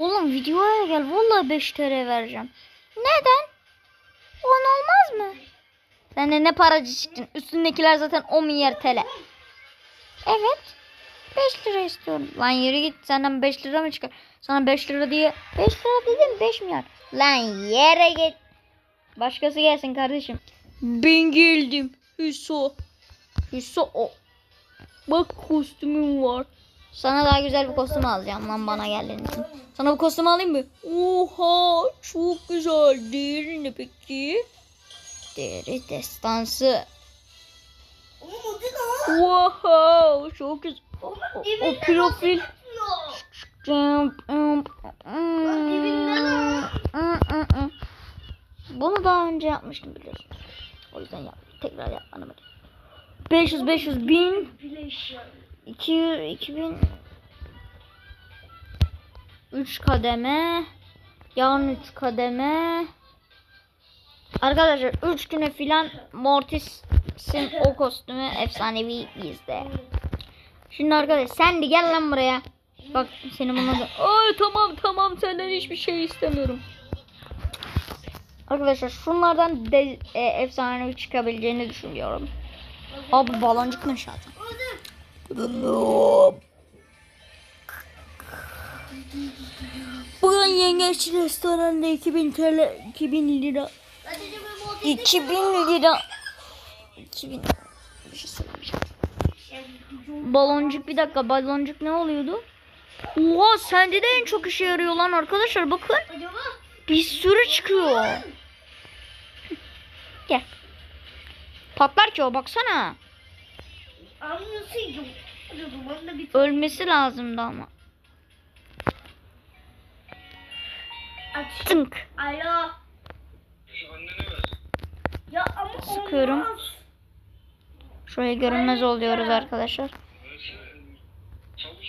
Oğlum videoya gel. Vallahi 5 TL vereceğim. Neden? 10 olmaz mı? Sen de ne paracı çıktın. Üstündekiler zaten 10 milyar TL. Evet. 5 lira istiyorum. Lan yürü git. Senden 5 lira mı çıkar? Sana 5 lira diye. 5 lira dedim 5 milyar. Lan yere git. Başkası gelsin kardeşim. Ben geldim. Hüso. Hüso. Bak kostümüm var. Sana daha güzel bir kostüm alacağım lan bana geldiğin için. Sana bu kostümü alayım mı? Oha çok güzel. Değeri ne peki? Değeri destansı. Wow çok güzel. O, o profil. Bunu daha önce yapmıştım biliyorsun. O yüzden yap. Tekrar yapmadım. 500 500 bin. 200 2000 3 kademe yarın 3 kademe Arkadaşlar 3 güne filan Mortis'in o kostümü efsanevi bizde. Şimdi arkadaş sen de gel lan buraya. Bak seni buna da... Ay tamam tamam senden hiçbir şey istemiyorum. Arkadaşlar şunlardan de, e, efsanevi çıkabileceğini düşünüyorum. Abi baloncuk mu zaten? Bugün yengeç restoranda 2000 TL 2000 lira Sadece ben o 2000 lira 2000 bir şey. Baloncuk bir dakika baloncuk ne oluyordu? Oha sende de en çok işe yarıyor lan arkadaşlar bakın. Acaba? Bir sürü çıkıyor. Gel. Patlar ki o baksana. Anlasaydım. Ölmesi lazımdı ama. aç. Tınk. Alo. Ya ama Sıkıyorum. olmaz. Şuraya görünmez oluyoruz arkadaşlar.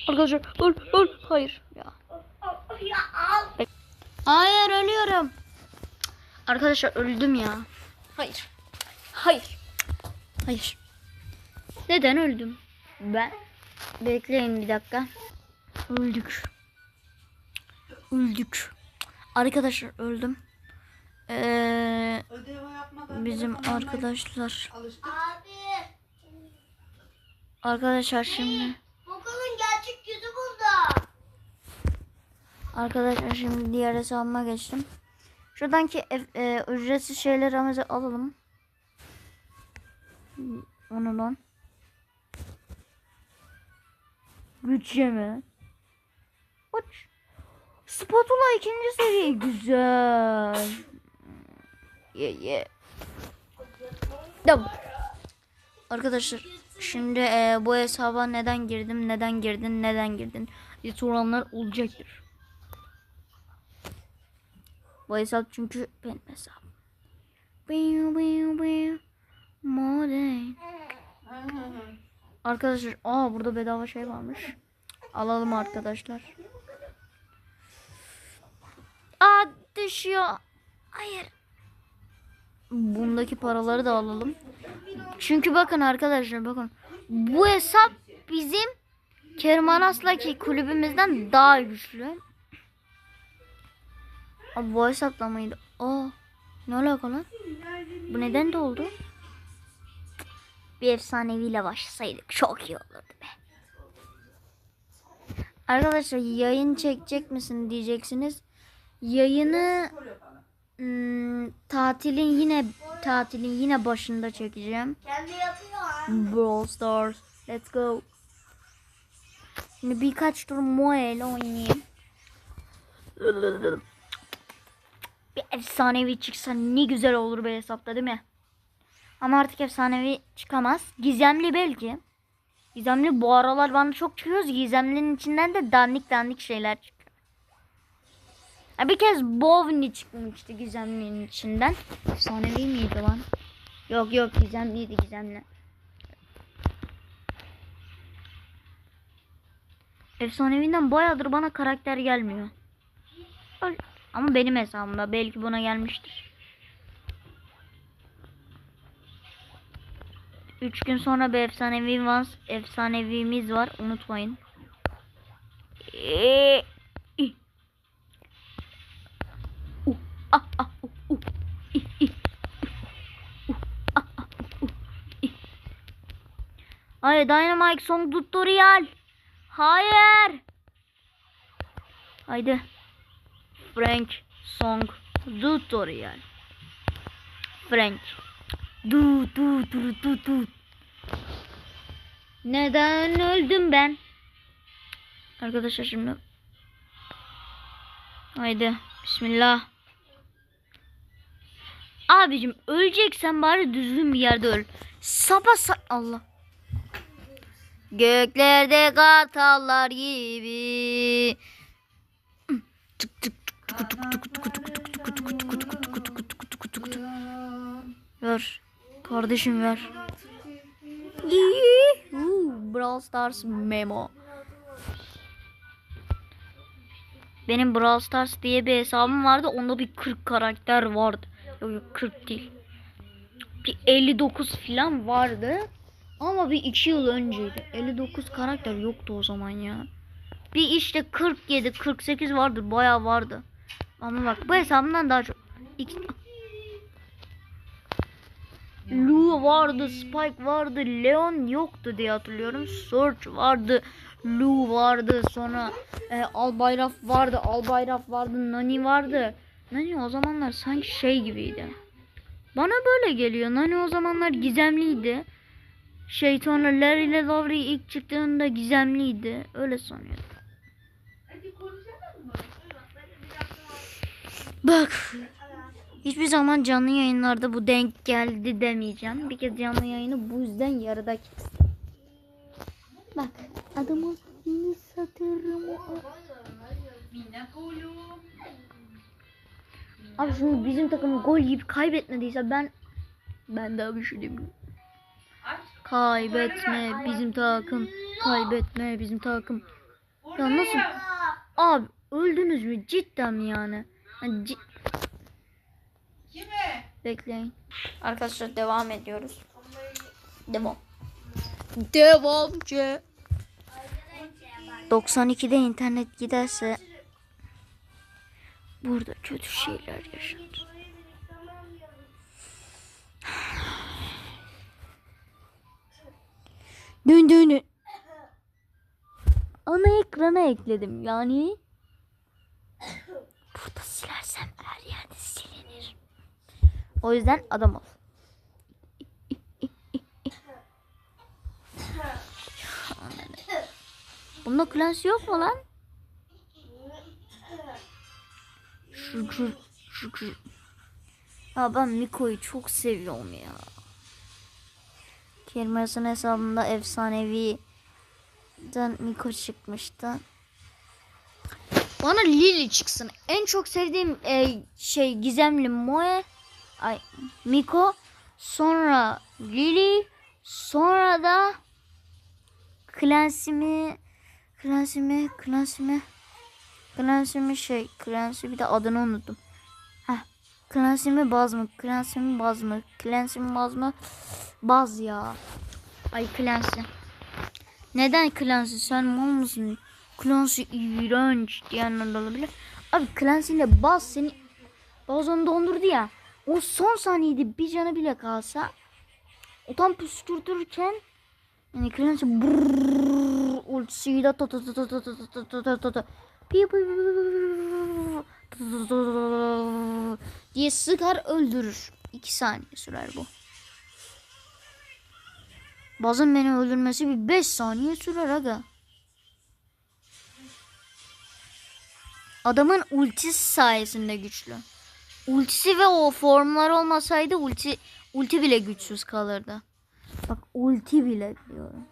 Arkadaşlar öl öl hayır ya. Al- Ya al. Hayır ölüyorum. Arkadaşlar öldüm ya. Hayır. Hayır. Hayır. Neden öldüm? Ben. Bekleyin bir dakika. Öldük. Öldük. Arkadaşlar öldüm. Ee, bizim arkadaşlar. Abi. Arkadaşlar şimdi. Bakalım gerçek yüzü burada. Arkadaşlar şimdi diğer hesabıma geçtim. Şuradanki e, e, ücretsiz şeylerimizi alalım. Onu lan. Bütçe mi? Uç. Spatula ikinci seviye. Güzel. Ye ye. Tamam. Arkadaşlar şimdi e, bu hesaba neden girdim, neden girdin, neden girdin diye soranlar olacaktır. Bu hesap çünkü benim hesabım. Modern. Arkadaşlar aa burada bedava şey varmış. Alalım arkadaşlar. Aa düşüyor. Hayır. Bundaki paraları da alalım. Çünkü bakın arkadaşlar bakın. Bu hesap bizim Kermanas'laki kulübümüzden daha güçlü. Abi bu hesapla mıydı? Aa, ne alaka lan? Bu neden de oldu? Bir efsaneviyle başlasaydık çok iyi olurdu be. Arkadaşlar yayın çekecek misin diyeceksiniz. Yayını hmm, tatilin yine tatilin yine başında çekeceğim. Kendi yapıyor. Brawl Stars. Let's go. Şimdi birkaç tur Moe ile oynayayım. Bir efsanevi çıksa ne güzel olur be hesapta değil mi? Ama artık efsanevi çıkamaz. Gizemli belki. Gizemli bu aralar bana çok çıkıyoruz. Gizemlinin içinden de dandik dandik şeyler çıkıyor. Ha, bir kez Bovni çıkmıştı gizemlinin içinden. Efsanevi miydi lan? Yok yok gizemliydi gizemli. Efsanevinden bayağıdır bana karakter gelmiyor. Ama benim hesabımda belki buna gelmiştir. 3 gün sonra bir efsanevi var, efsanevimiz var unutmayın. Ee, ah ah uh, ah. Hayır Dynamite Song Tutorial. Hayır. Haydi. Frank Song Tutorial. Frank. Du du du du du. Neden öldüm ben? Arkadaşlar şimdi. Haydi. Bismillah. Abicim öleceksen bari düzgün bir yerde öl. Sapa sa Allah. Göklerde kartallar gibi. Tık tık tık tık tık tık tık tık tık tık tık tık tık tık tık tık tık tık tık. Ver. Kardeşim ver. Brawl Stars memo. Benim Brawl Stars diye bir hesabım vardı. Onda bir 40 karakter vardı. Yok yok 40 değil. Bir 59 falan vardı. Ama bir 2 yıl önceydi. 59 karakter yoktu o zaman ya. Bir işte 47, 48 vardır. Bayağı vardı. Ama bak bu hesabımdan daha çok. İki... Lu vardı, Spike vardı, Leon yoktu diye hatırlıyorum. Search vardı, Lu vardı, sonra e, Albayraf vardı, Albayraf vardı, Nani vardı. Nani o zamanlar sanki şey gibiydi. Bana böyle geliyor. Nani o zamanlar gizemliydi. Şey sonra Larry ile Lowry ilk çıktığında gizemliydi. Öyle sanıyorum. Bak. Hiçbir zaman canlı yayınlarda bu denk geldi demeyeceğim. Bir kez canlı yayını bu yüzden yarıda kestim. Bak adamın yeni satırımı. Abi şimdi bizim takım gol yiyip kaybetmediyse ben ben daha bir şey demiyorum. Kaybetme bizim takım. Kaybetme bizim takım. Ya nasıl? Abi öldünüz mü cidden yani? yani ci- Kime? Bekleyin. Arkadaşlar devam ediyoruz. Devam. Devamcı. 92'de internet giderse burada kötü şeyler yaşanır. Dün dün dün. Ana ekrana ekledim yani. Burada silinir. O yüzden adam ol. Bunda klas yok mu lan? Şükür, şükür. Ya ben Miko'yu çok seviyorum ya. Kerimes'in hesabında efsanevi Miko çıkmıştı. Bana Lily çıksın. En çok sevdiğim e, şey gizemli Moe. Ay Miko. Sonra Lily. Sonra da Clancy mi? Clancy mi? Clancy mi? Clancy mi şey? Clancy bir de adını unuttum. Heh. Clancy mi baz mı? Clancy mi baz mı? Clancy mi baz mı? Baz ya. Ay Clancy. Neden Clancy? Sen mal mısın? Clancy iğrenç diyenler olabilir. Abi Clancy ile baz seni baz onu dondurdu ya. O son saniyede bir canı bile kalsa o tam püskürtürken yani Clancy brrrr ultisiyle ta ta ta ta ta ta ta ta ta ta ta diye sıkar öldürür. 2 saniye sürer bu. Bazen beni öldürmesi bir 5 saniye sürer aga. Adamın ultisi sayesinde güçlü. Ultisi ve o formlar olmasaydı ulti ulti bile güçsüz kalırdı. Bak ulti bile diyorum.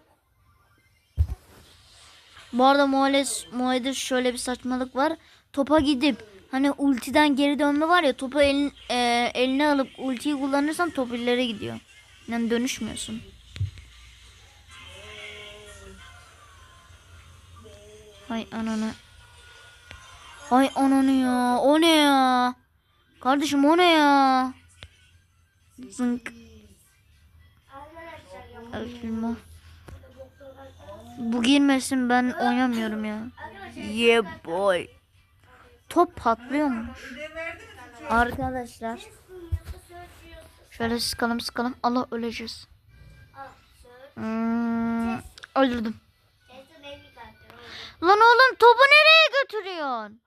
Bu arada Moale'de şöyle bir saçmalık var. Topa gidip hani ultiden geri dönme var ya topu elin, e, eline alıp ultiyi kullanırsan top ileri gidiyor. Yani dönüşmüyorsun. Hay ananı. Hay ananı ya. O ne ya? Kardeşim o ne ya? Zınk. Elma. Bu girmesin ben oynamıyorum ya. Yeah boy. Top patlıyormuş. Arkadaşlar şöyle sıkalım sıkalım. Allah öleceğiz. Hmm, öldürdüm. Lan oğlum topu nereye götürüyorsun?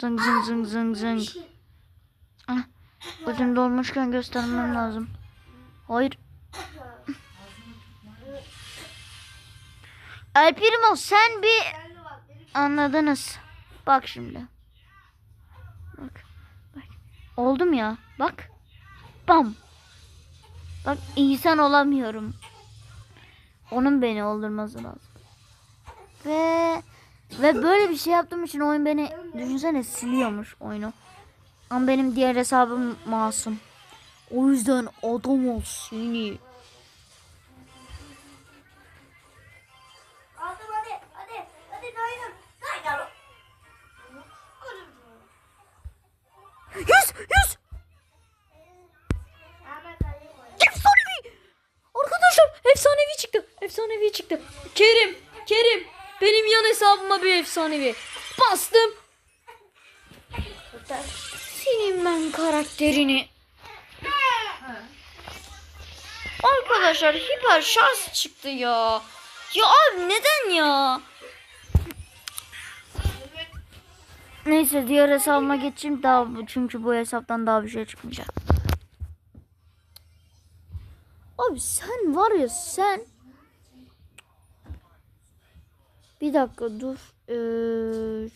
Zıng zıng zıng zıng zıng. Ah, Gözüm dolmuşken göstermem lazım. Hayır. El Primo sen bir anladınız. Bak şimdi. Bak. Bak. Oldum ya. Bak. Bam. Bak insan olamıyorum. Onun beni öldürmesi lazım. Ve ve böyle bir şey yaptığım için oyun beni düşünsene siliyormuş oyunu. Ama benim diğer hesabım masum. O yüzden adam ol seni. Yüz yüz. Efsanevi. Arkadaşlar efsanevi çıktı. Efsanevi çıktı. Kerim. Kerim. Benim yan hesabıma bir efsanevi. Bastım. Senin ben karakterini. Arkadaşlar hiper şans çıktı ya. Ya abi neden ya? Neyse diğer hesabıma geçeyim daha çünkü bu hesaptan daha bir şey çıkmayacak. Abi sen var ya sen bir dakika dur. Ee,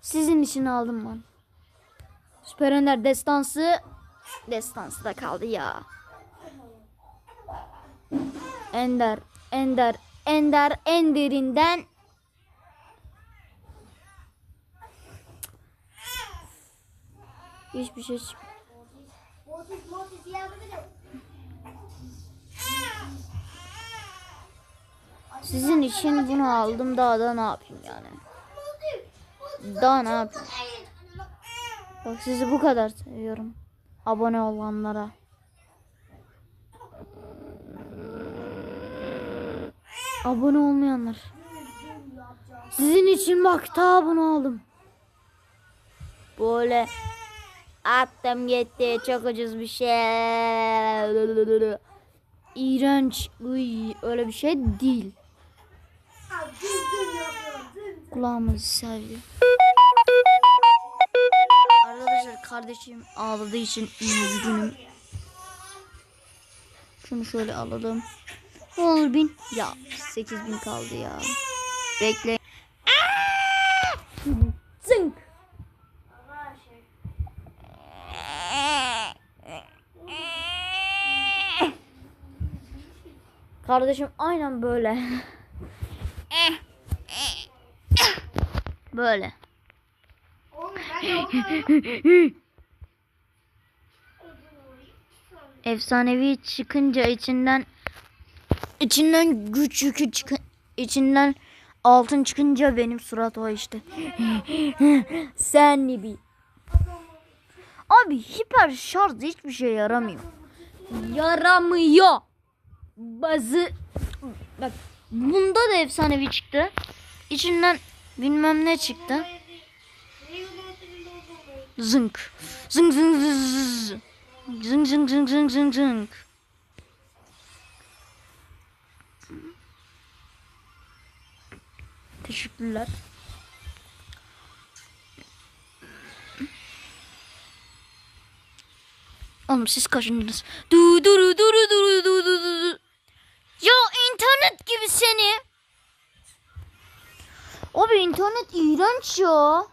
Sizin için aldım ben. Süper Ender destansı destansı da kaldı ya. Ender, Ender, Ender, Ender'inden hiçbir şey çıkmadı. Sizin için bunu aldım daha da ne yapayım yani. Daha ne yapayım. Bak sizi bu kadar seviyorum. Abone olanlara. Abone olmayanlar. Sizin için bak ta bunu aldım. Böyle attım gitti çok ucuz bir şey. İğrenç. Uy, öyle bir şey değil. Kulağımızı sevdi. Arkadaşlar kardeşim ağladığı için üzgünüm. Şunu şöyle alalım. Ne olur bin. Ya 8000 kaldı ya. Bekle. Zınk. Kardeşim aynen böyle. Böyle. Oğlum Efsanevi çıkınca içinden içinden güç yükü çıkın içinden altın çıkınca benim surat o işte. Sen bir. Abi hiper şarj hiçbir şey yaramıyor. Yaramıyor. Bazı bak bunda da efsanevi çıktı. İçinden Bilmem ne çıktı. Zınk. Zınk zınk zınk. Zınk zınk zınk zınk zınk. Teşekkürler. Oğlum siz kaçındınız. Du du du du du du du du. Ya internet gibi seni. Abi internet iğrenç ya.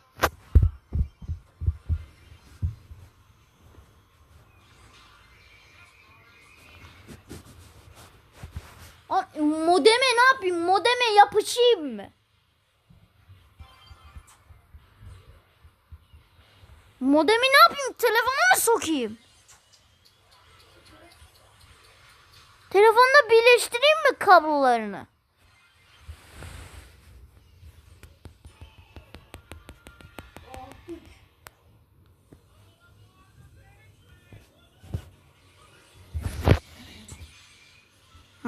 Abi modeme ne yapayım? Modeme yapışayım mı? Modemi ne yapayım? Telefona mı sokayım? Telefonda birleştireyim mi kablolarını?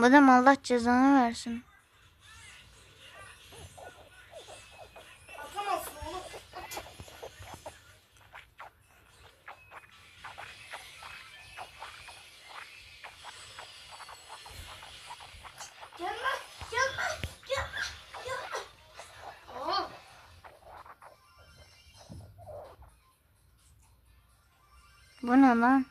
Madem Allah cezanı versin. Bu ne lan?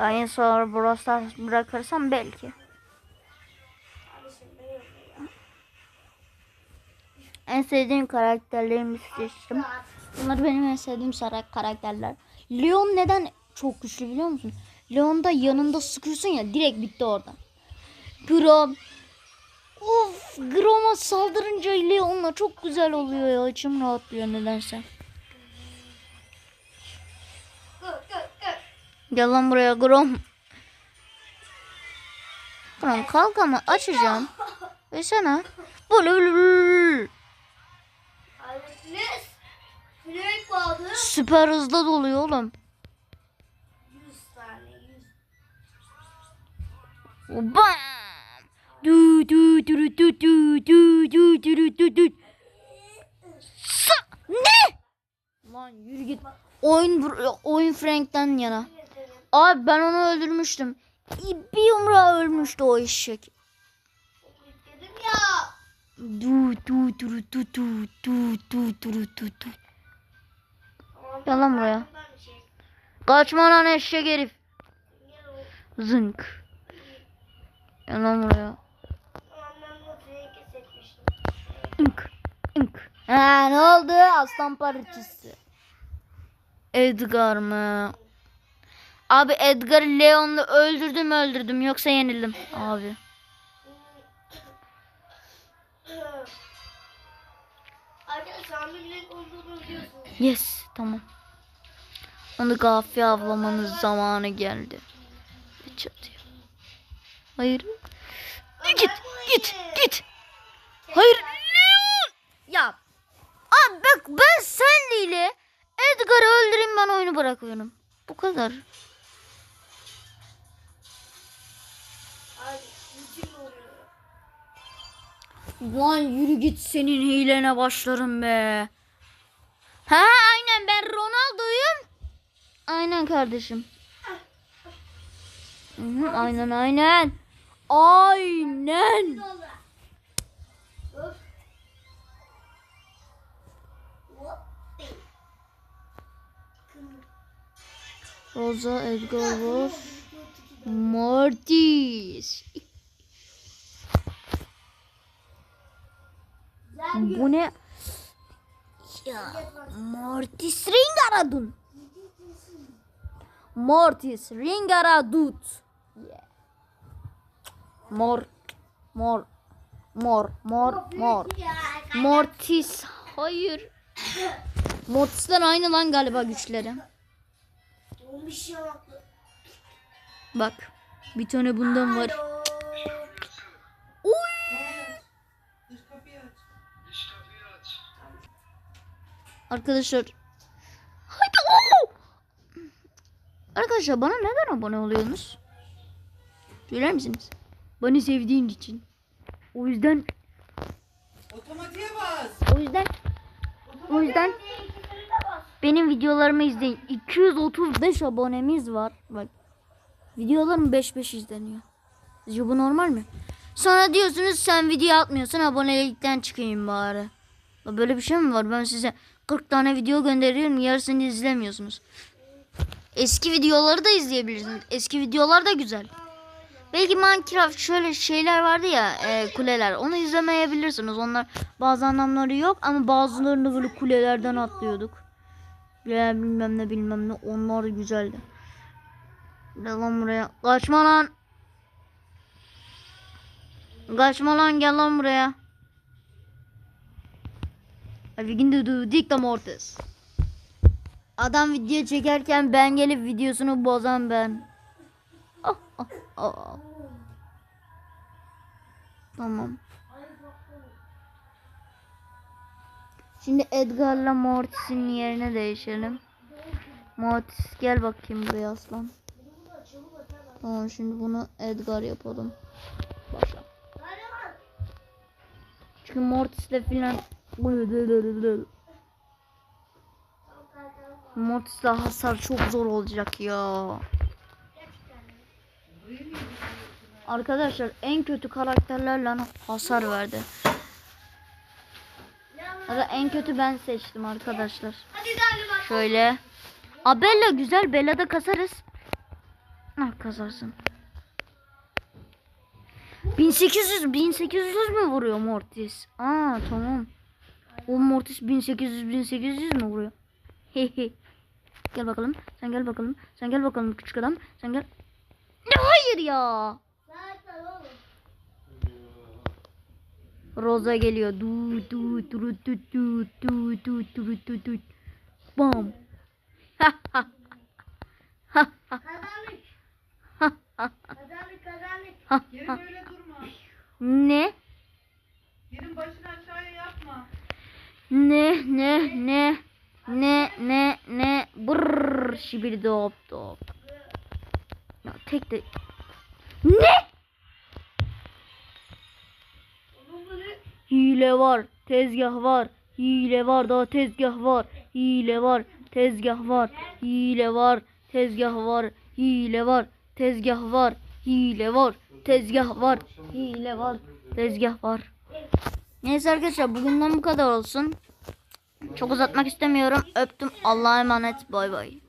Ayın sonra Brawl bırakırsam belki. En sevdiğim karakterlerimi seçtim. Bunlar benim en sevdiğim karakterler. Leon neden çok güçlü biliyor musun? Leon'da yanında sıkıyorsun ya direkt bitti orada. Grom. Of Grom'a saldırınca Leon'la çok güzel oluyor ya. İçim rahatlıyor nedense. Gel lan buraya Grom. Grom kalk ama açacağım. Ve sana. Süper hızlı doluyor oğlum. 100 tane, 100. Bam! Du du du du du du du du du du du. Sa ne? Lan yürü git. Oyun oyun Frank'ten yana. Abi ben onu öldürmüştüm. Bir yumruğa ölmüştü o eşek. Dedim ya. Du du du du du du du du du du. Gel lan buraya. Kaçma lan eşek herif. Zınk. Gel lan buraya. İnk. İnk. Ha ne oldu? Aslan parçası. Edgar mı? Abi Edgar Leon'u öldürdüm öldürdüm yoksa yenildim abi. Yes tamam. Onu gafya avlamanın zamanı geldi. Ve çatıyor. Hayır. Git git git. Hayır Leon. Ya. Abi bak ben senliyle Edgar'ı öldüreyim ben oyunu bırakıyorum. Bu kadar. Lan yürü git senin hilene başlarım be. Ha aynen ben Ronaldo'yum. Aynen kardeşim. Aynen aynen. Aynen. Rosa Edgar var. Mortis. Bu ne? Ya Mortis Ringaradun. Mortis Ringaradut. Yeah. Mor mor mor mor mor. Mortis hayır. Mortis'ler aynı lan galiba güçleri. Yanaklı. Bak bir tane bundan var. Alo. Uy. Arkadaşlar. Haydi oo! Arkadaşlar bana neden abone oluyorsunuz? Söyler misiniz? Beni sevdiğin için. O yüzden Otomatiğe bas. o yüzden o yüzden benim videolarımı izleyin. 235 abonemiz var. Bak. Videolarım 5-5 izleniyor. Sizce bu normal mi? Sonra diyorsunuz sen video atmıyorsun abonelikten çıkayım bari. La Böyle bir şey mi var? Ben size 40 tane video gönderiyorum yarısını izlemiyorsunuz. Eski videoları da izleyebilirsiniz. Eski videolar da güzel. Belki Minecraft şöyle şeyler vardı ya e, kuleler. Onu izlemeyebilirsiniz. Onlar bazı anlamları yok ama bazılarını böyle kulelerden atlıyorduk. Ya bilmem ne bilmem ne onlar güzeldi. Gel lan buraya. Kaçma lan. Kaçma lan gel lan buraya. Begin to do dicta mortis. Adam video çekerken ben gelip videosunu bozan ben. Ah, ah, ah. Tamam. Şimdi Edgar'la Mortis'in yerine değişelim. Mortis gel bakayım buraya aslan. Tamam şimdi bunu Edgar yapalım. Başla. Çünkü Mortis'le filan Mortis'le hasar çok zor olacak ya. Arkadaşlar en kötü karakterlerle hasar verdi. Ya da en kötü ben seçtim arkadaşlar. Şöyle. A Bella güzel. Bella'da kasarız. Ah kazarsın. 1800 1800 mü vuruyor Mortis? Aa tamam. O Mortis 1800 1800 mü vuruyor? Hehe. gel bakalım. Sen gel bakalım. Sen gel bakalım küçük adam. Sen gel. Ne hayır ya. Roza geliyor. Du du du du du du du du du du. Bam. Ha ha. Ha ha Kazandık. ha ha Kazandık kazandık. ha ha. Ne? Ne ne ne ne ne brrr şibiri dop dop. Ya tek de ne? Hile var, tezgah var, hile var, daha tezgah var, hile var, tezgah var, hile var, tezgah var, hile var, tezgah var, hile var, tezgah var, hile var, tezgah var. Neyse arkadaşlar bugünden bu kadar olsun. Çok uzatmak istemiyorum. Öptüm. Allah'a emanet. Bay bay.